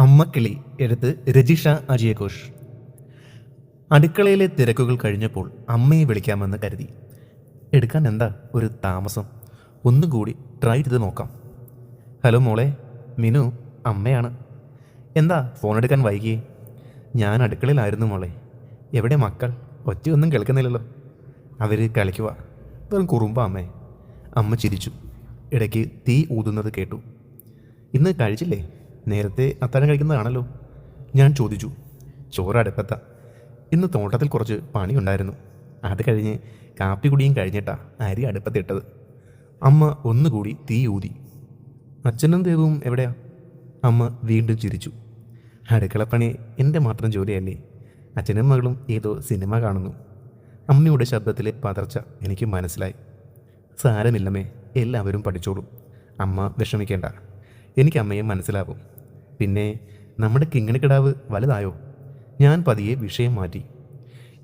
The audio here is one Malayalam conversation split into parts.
അമ്മക്കിളി എഴുത്ത് രജിഷ അജയഘോഷ്. അടുക്കളയിലെ തിരക്കുകൾ കഴിഞ്ഞപ്പോൾ അമ്മയെ വിളിക്കാമെന്ന് കരുതി. എടുക്കാൻ എന്താ ഒരു താമസം? ഒന്നുകൂടി ട്രൈ ചെയ്ത് നോക്കാം. ഹലോ മോളെ മിനു അമ്മയാണ്. എന്താ ഫോൺ എടുക്കാൻ വൈകിയേ ഞാൻ അടുക്കളയിലായിരുന്നു മോളെ. എവിടെ മക്കൾ? ഒറ്റയൊന്നും കേൾക്കുന്നില്ലല്ലോ. അവർ കളിക്കുക വെറും കുറുമ്പ അമ്മേ. അമ്മ ചിരിച്ചു. ഇടയ്ക്ക് തീ ഊതുന്നത് കേട്ടു. ഇന്ന് കഴിച്ചില്ലേ? നേരത്തെ അത്താഴം കഴിക്കുന്നതാണല്ലോ. ഞാൻ ചോദിച്ചു. ചോറ് അടുപ്പത്ത. ഇന്ന് തോട്ടത്തിൽ കുറച്ച് പണിയുണ്ടായിരുന്നു. അത് കഴിഞ്ഞ് കാപ്പി കുടിയും കഴിഞ്ഞിട്ടാ അരി അടുപ്പത്തിട്ടത് അമ്മ ഒന്നുകൂടി തീ ഊതി. അച്ഛനും ദേവും എവിടെയാ? അമ്മ വീണ്ടും ചിരിച്ചു. അടുക്കളപ്പണി എന്റെ മാത്രം ജോലിയല്ലേ. അച്ഛനും മകളും ഏതോ സിനിമ കാണുന്നു. അമ്മയുടെ ശബ്ദത്തിലെ പതർച്ച എനിക്ക് മനസ്സിലായി. സാരമില്ലമ്മേ. എല്ലാവരും പഠിച്ചോളും. അമ്മ വിഷമിക്കേണ്ട. എനിക്ക് അമ്മയെ മനസ്സിലാവും. പിന്നെ നമ്മുടെ കിങ്ങിണിക്കിടാവ് വലുതായോ? ഞാൻ പതിയെ വിഷയം മാറ്റി.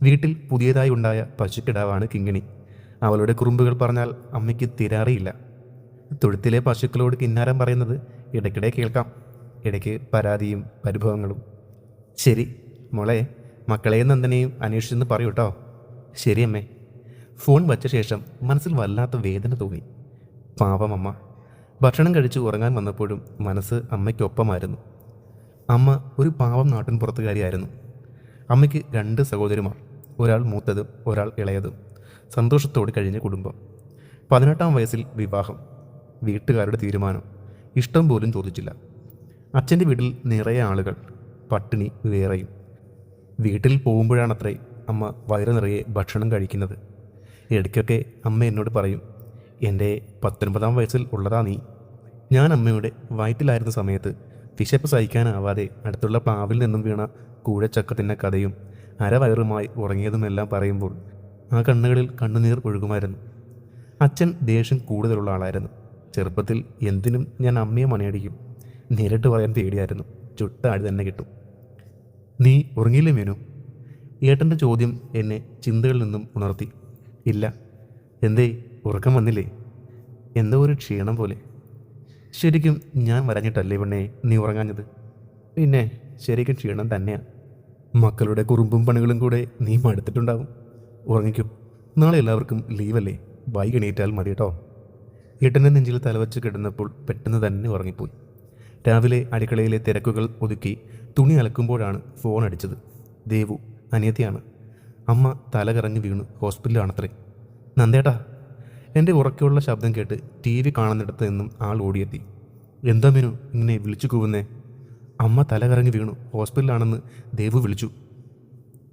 വീട്ടിൽ പുതിയതായി ഉണ്ടായ പശുക്കിടാവാണ് കിങ്ങിണി. അവളുടെ കുറുമ്പുകൾ പറഞ്ഞാൽ അമ്മയ്ക്ക് തിരാറിയില്ല. തൊഴുത്തിലെ പശുക്കളോട് കിന്നാരം പറയുന്നത് ഇടയ്ക്കിടെ കേൾക്കാം. ഇടയ്ക്ക് പരാതിയും പരിഭവങ്ങളും. ശരി മോളെ മക്കളെയും നന്ദനെയും അന്വേഷിച്ചെന്ന് പറയൂ കേട്ടോ. ശരി അമ്മേ. ഫോൺ വച്ച ശേഷം മനസ്സിൽ വല്ലാത്ത വേദന തോന്നി. പാവം അമ്മ ഭക്ഷണം കഴിച്ച് ഉറങ്ങാൻ വന്നപ്പോഴും മനസ്സ് അമ്മയ്ക്കൊപ്പമായിരുന്നു. അമ്മ ഒരു പാവം നാട്ടിൻ പുറത്തുകാരിയായിരുന്നു. അമ്മയ്ക്ക് രണ്ട് സഹോദരിമാർ ഒരാൾ മൂത്തതും ഒരാൾ ഇളയതും. സന്തോഷത്തോടെ കഴിഞ്ഞ കുടുംബം. പതിനെട്ടാം വയസ്സിൽ വിവാഹം. വീട്ടുകാരുടെ തീരുമാനം. ഇഷ്ടം പോലും ചോദിച്ചില്ല. അച്ഛന്റെ വീട്ടിൽ നിറയെ ആളുകൾ. പട്ടിണി വേറെയും. വീട്ടിൽ പോകുമ്പോഴാണത്രേ അമ്മ വയറു നിറയെ ഭക്ഷണം കഴിക്കുന്നത്. ഇടയ്ക്കൊക്കെ അമ്മ എന്നോട് പറയും എന്റെ പത്തൊൻപതാം വയസ്സിൽ ഉള്ളതാ നീ. ഞാൻ അമ്മയുടെ വയറ്റിലായിരുന്ന സമയത്ത് വിശപ്പ് സഹിക്കാനാവാതെ അടുത്തുള്ള പ്ലാവിൽ നിന്നും വീണ കൂഴച്ചക്കത്തിന്റെ കഥയും അരവയറുമായി ഉറങ്ങിയതുമെല്ലാം പറയുമ്പോൾ ആ കണ്ണുകളിൽ കണ്ണുനീർ ഒഴുകുമായിരുന്നു. അച്ഛൻ ദേഷ്യം കൂടുതലുള്ള ആളായിരുന്നു. ചെറുപ്പത്തിൽ എന്തിനും ഞാൻ അമ്മയെ മണിയടിക്കും. നേരിട്ട് പറയാൻ പേടിയായിരുന്നു. ചുട്ട അടി തന്നെ കിട്ടും. നീ ഉറങ്ങിയില്ലേ മേനു? ഏട്ടന്റെ ചോദ്യം എന്നെ ചിന്തകളിൽ നിന്നും ഉണർത്തി. ഇല്ല. എന്തേ? ഉറക്കം വന്നില്ലേ? എന്തോ ഒരു ക്ഷീണം പോലെ. ശരിക്കും ഞാൻ വരഞ്ഞിട്ടല്ലേ പെണ്ണേ നീ ഉറങ്ങാഞ്ഞത്? പിന്നെ ശരിക്കും ക്ഷീണം തന്നെയാണ് മക്കളുടെ കുറുമ്പും പണികളും കൂടെ നീ മടുത്തിട്ടുണ്ടാവും. ഉറങ്ങിക്കും. നാളെ എല്ലാവർക്കും ലീവല്ലേ? വൈകി എണീറ്റാൽ മതി കേട്ടോ. ഇട്ടനെ നെഞ്ചിൽ തലവച്ച് കിടന്നപ്പോൾ പെട്ടെന്ന് തന്നെ ഉറങ്ങിപ്പോയി. രാവിലെ അടുക്കളയിലെ തിരക്കുകൾ ഒതുക്കി തുണി അലക്കുമ്പോഴാണ് ഫോൺ അടിച്ചത്. ദേവു അനിയത്തിയാണ്. അമ്മ തലകറങ്ങി വീണു ഹോസ്പിറ്റലാണത്രേ നന്ദേട്ടാ എന്റെ ഉറക്കെയുള്ള ശബ്ദം കേട്ട് ടി വി കാണുന്നിടത്ത് നിന്നും ആൾ ഓടിയെത്തി. എന്താ മിനു? ഇങ്ങനെ വിളിച്ചു കൂവുന്നേ? അമ്മ തലകറങ്ങി വീണു. ഹോസ്പിറ്റലാണെന്ന് ദേവു വിളിച്ചു.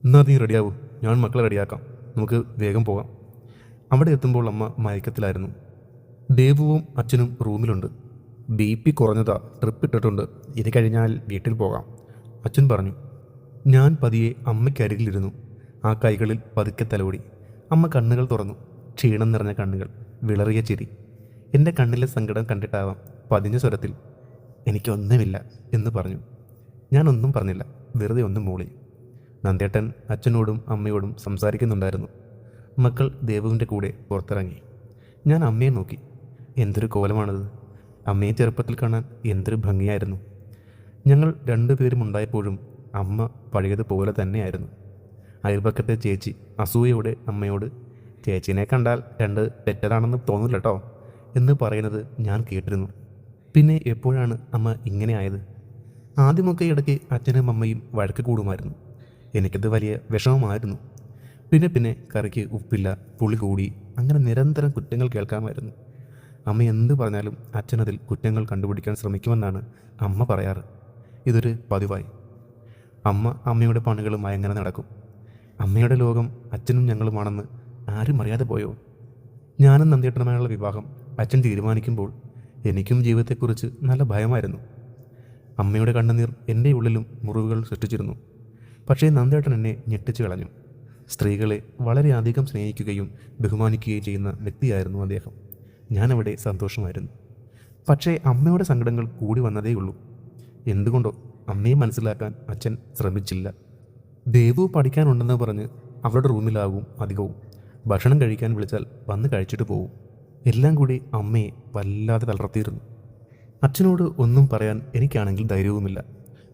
എന്നാ നീ റെഡിയാവൂ. ഞാൻ മക്കളെ റെഡിയാക്കാം. നമുക്ക് വേഗം പോകാം. അവിടെ എത്തുമ്പോൾ അമ്മ മയക്കത്തിലായിരുന്നു. ദേവുവും അച്ഛനും റൂമിലുണ്ട്. ബി പി കുറഞ്ഞതാ. ട്രിപ്പ് ഇട്ടിട്ടുണ്ട്. ഇത് കഴിഞ്ഞാൽ വീട്ടിൽ പോകാം. അച്ഛൻ പറഞ്ഞു. ഞാൻ പതിയെ അമ്മയ്ക്കരികിലിരുന്നു. ആ കൈകളിൽ പതുക്കെ തലോടി. അമ്മ കണ്ണുകൾ തുറന്നു. ക്ഷീണം നിറഞ്ഞ കണ്ണുകൾ വിളറിയ ചിരി. എന്റെ കണ്ണിലെ സങ്കടം കണ്ടിട്ടാവാം പതിഞ്ഞ സ്വരത്തിൽ എനിക്കൊന്നുമില്ല എന്ന് പറഞ്ഞു. ഞാനൊന്നും പറഞ്ഞില്ല വെറുതെ ഒന്നും മൂളി. നന്ദേട്ടൻ അച്ഛനോടും അമ്മയോടും സംസാരിക്കുന്നുണ്ടായിരുന്നു. മക്കൾ ദേവുവിന്റെ കൂടെ പുറത്തിറങ്ങി. ഞാൻ അമ്മയെ നോക്കി. എന്തൊരു കോലമാണത്. അമ്മയെ ചെറുപ്പത്തിൽ കാണാൻ എന്തൊരു ഭംഗിയായിരുന്നു. ഞങ്ങൾ രണ്ടുപേരും ഉണ്ടായപ്പോഴും അമ്മ പഴയതുപോലെ തന്നെയായിരുന്നു. അയൽപക്കത്തെ ചേച്ചി അസൂയയോടെ അമ്മയോട് ചേച്ചീനെ കണ്ടാൽ രണ്ട് ബെറ്ററാണെന്ന് തോന്നില്ല കേട്ടോ. എന്ന് പറയുന്നത് ഞാൻ കേട്ടിരുന്നു. പിന്നെ എപ്പോഴാണ് അമ്മ ഇങ്ങനെ ആയത്? ആദ്യമൊക്കെ ഇടയ്ക്ക് അച്ഛനും അമ്മയും വഴക്ക് കൂടുമായിരുന്നു. എനിക്കത് വലിയ വിഷമമായിരുന്നു. പിന്നെ പിന്നെ കറിക്ക് ഉപ്പില്ല പുളി കൂടി അങ്ങനെ നിരന്തരം കുറ്റങ്ങൾ കേൾക്കാമായിരുന്നു. അമ്മ എന്ത് പറഞ്ഞാലും അച്ഛനതിൽ കുറ്റങ്ങൾ കണ്ടുപിടിക്കാൻ ശ്രമിക്കുമെന്നാണ് അമ്മ പറയാറ്. ഇതൊരു പതിവായി. അമ്മ അമ്മയുടെ പണികളുമായി അങ്ങനെ നടക്കും. അമ്മയുടെ ലോകം അച്ഛനും ഞങ്ങളുമാണെന്ന് ആരും അറിയാതെ പോയോ? ഞാനും നന്ദിയേട്ടനുമായുള്ള വിവാഹം അച്ഛൻ തീരുമാനിക്കുമ്പോൾ എനിക്കും ജീവിതത്തെക്കുറിച്ച് നല്ല ഭയമായിരുന്നു. അമ്മയുടെ കണ്ണുനീർ എന്റെ ഉള്ളിലും മുറിവുകൾ സൃഷ്ടിച്ചിരുന്നു. പക്ഷേ നന്ദേട്ടൻ എന്നെ ഞെട്ടിച്ചു കളഞ്ഞു. സ്ത്രീകളെ വളരെയധികം സ്നേഹിക്കുകയും ബഹുമാനിക്കുകയും ചെയ്യുന്ന വ്യക്തിയായിരുന്നു അദ്ദേഹം. ഞാനവിടെ സന്തോഷമായിരുന്നു. പക്ഷേ അമ്മയുടെ സങ്കടങ്ങൾ കൂടി വന്നതേയുള്ളൂ എന്തുകൊണ്ടോ അമ്മയെ മനസ്സിലാക്കാൻ അച്ഛൻ ശ്രമിച്ചില്ല. ദേവു പഠിക്കാനുണ്ടെന്ന് പറഞ്ഞ് അവളുടെ റൂമിലാകും അധികവും. ഭക്ഷണം കഴിക്കാൻ വിളിച്ചാൽ വന്ന് കഴിച്ചിട്ട് പോവും. എല്ലാം കൂടി അമ്മയെ വല്ലാതെ തളർത്തിയിരുന്നു. അച്ഛനോട് ഒന്നും പറയാൻ എനിക്കാണെങ്കിൽ ധൈര്യവുമില്ല.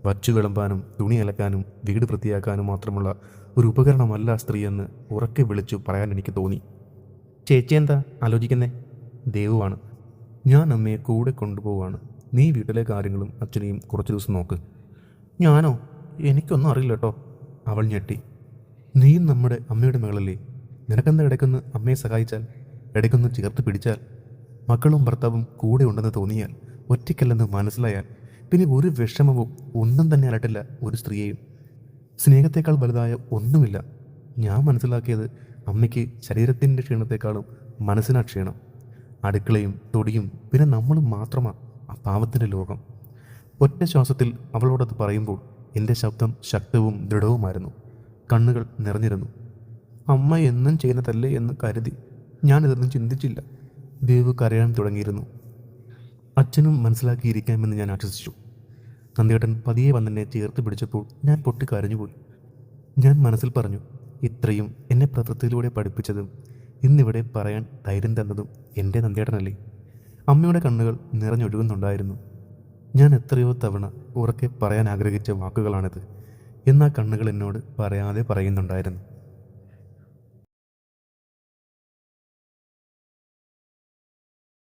വച്ചു വിളമ്പാനും തുണി അലക്കാനും വീട് വൃത്തിയാക്കാനും മാത്രമുള്ള ഒരു ഉപകരണമല്ല സ്ത്രീയെന്ന് ഉറക്കെ വിളിച്ചു പറയാൻ എനിക്ക് തോന്നി. ചേച്ചി എന്താ ആലോചിക്കുന്നേ? ദേവുവാണ് ഞാൻ അമ്മയെ കൂടെ കൊണ്ടുപോവാണ്. നീ വീട്ടിലെ കാര്യങ്ങളും അച്ഛനെയും കുറച്ച് ദിവസം നോക്ക്. ഞാനോ? എനിക്കൊന്നും അറിയില്ല കേട്ടോ. അവൾ ഞെട്ടി. നീയും നമ്മുടെ അമ്മയുടെ മകളല്ലേ നിനക്കെന്താ ഇടയ്ക്കൊന്ന് അമ്മയെ സഹായിച്ചാൽ? ഇടയ്ക്കൊന്ന് ചേർത്ത് പിടിച്ചാൽ? മക്കളും ഭർത്താവും കൂടെ ഉണ്ടെന്ന് തോന്നിയാൽ ഒറ്റയ്ക്കല്ലെന്ന് മനസ്സിലായാൽ പിന്നെ ഒരു വിഷമവും ഒന്നും തന്നെ അലട്ടില്ല ഒരു സ്ത്രീയെയും. സ്നേഹത്തെക്കാൾ വലുതായ ഒന്നുമില്ല. ഞാൻ മനസ്സിലാക്കിയത് അമ്മയ്ക്ക് ശരീരത്തിന്റെ ക്ഷീണത്തെക്കാളും മനസ്സിനാ ക്ഷീണം. അടുക്കളയും തൊടിയും പിന്നെ നമ്മളും മാത്രമാണ് ആ പാവത്തിന്റെ ലോകം. ഒറ്റ ശ്വാസത്തിൽ അവളോടത് പറയുമ്പോൾ എന്റെ ശബ്ദം ശക്തവും ദൃഢവുമായിരുന്നു. കണ്ണുകൾ നിറഞ്ഞിരുന്നു. അമ്മ എന്നും ചെയ്യുന്നതല്ലേ എന്ന് കരുതി ഞാനിതൊന്നും ചിന്തിച്ചില്ല. ദേവ് കരയാൻ തുടങ്ങിയിരുന്നു. അച്ഛനും മനസ്സിലാക്കിയിരിക്കാമെന്ന് ഞാൻ ആശ്വസിച്ചു. നന്ദിയേട്ടൻ പതിയെ വന്നെന്നെ ചേർത്ത് പിടിച്ചപ്പോൾ ഞാൻ പൊട്ടി കരഞ്ഞുപോയി. ഞാൻ മനസ്സിൽ പറഞ്ഞു ഇത്രയും എന്നെ പ്രവൃത്തിയിലൂടെ പഠിപ്പിച്ചതും ഇന്നിവിടെ പറയാൻ ധൈര്യം തന്നതും എന്റെ നന്ദിയേട്ടനല്ലേ? അമ്മയുടെ കണ്ണുകൾ നിറഞ്ഞൊഴുകുന്നുണ്ടായിരുന്നു. ഞാൻ എത്രയോ തവണ ഉറക്കെ പറയാൻ ആഗ്രഹിച്ച വാക്കുകളാണിത്. എന്നാ കണ്ണുകൾ എന്നോട് പറയാതെ പറയുന്നുണ്ടായിരുന്നു.